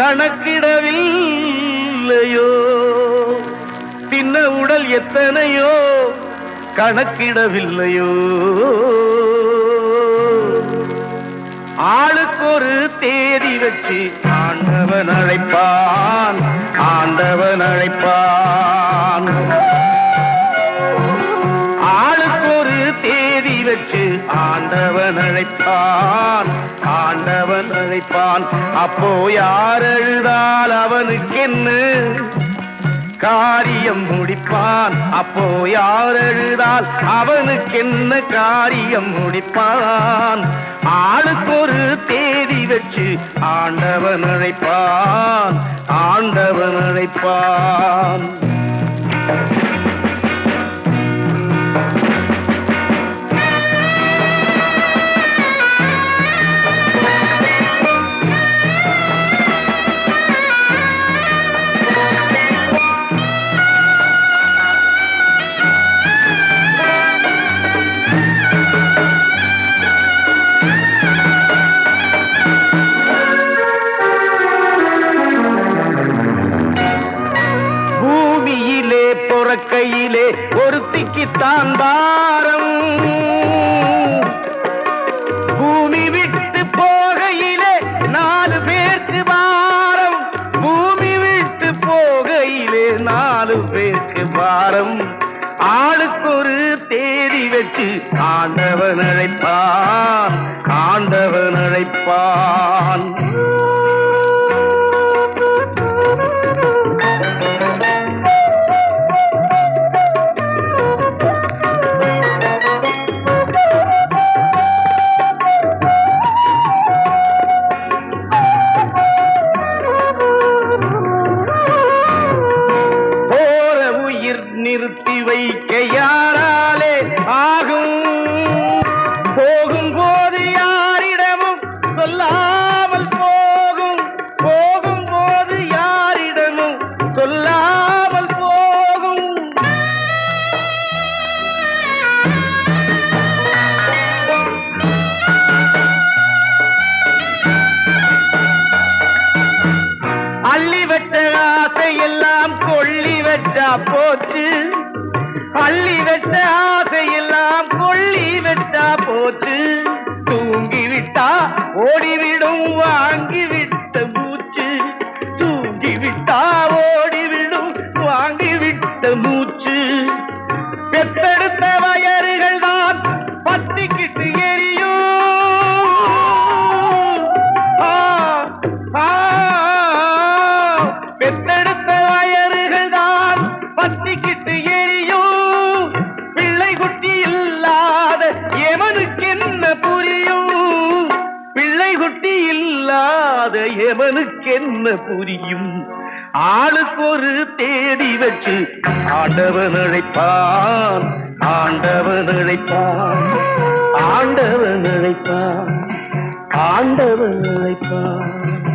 கணக்கிடவில்லையோ? தின்ன உடல் எத்தனையோ? கணக்கிடவில்லையோ? ஆளுக்கு ஒரு தேதி வச்சு ஆண்டவன் அழைப்பான் ஆண்டவன் அழைப்பான். ஆளுக்கு ஒரு தேதி வச்சு ஆண்டவன் அழைப்பான். ஆண்டவன் அழைப்பான். அப்போ யார் எழுதால் அவனுக்கு என்ன காரியம் முடிப்பான். அப்போ யார் எழுதால் அவனுக்கு என்ன காரியம் முடிப்பான். ஆளுக்கு ஒரு தேதி வச்சு ஆண்டவன் அழைப்பான். ஆண்டவன் அழைப்பான். பொறக்கையிலே ஒருத்திக்குத்தான் பாரம். பூமி விட்டு போகையிலே நாலு பேருக்கு பாரம். பூமி விட்டு போகையிலே நாலு பேருக்கு பாரம். ஆளுக்கு ஒரு தேதி வச்சு ஆண்டவன் அழைப்பான் ஆண்டவன் அழைப்பான். வெட்டா போச்சு. அள்ளி வெட்ட ஆசையெல்லாம் கொள்ளி வெட்டா போச்சு. தூங்கிவிட்டா ஓடிவிடும் வாங்கிவிட்ட மூச்சு. தூங்கிவிட்டா ஓடிவிடும் வாங்கிவிட்ட மூச்சு. என்ன புரியும்? பிள்ளை குட்டி இல்லாத எவனுக்கு என்ன புரியும்? ஆளுக்கு ஒரு தேதி வச்சு ஆண்டவன் அழைப்பான் ஆண்டவன் அழைப்பான் ஆண்டவன் அழைப்பான் ஆண்டவன் அழைப்பான்.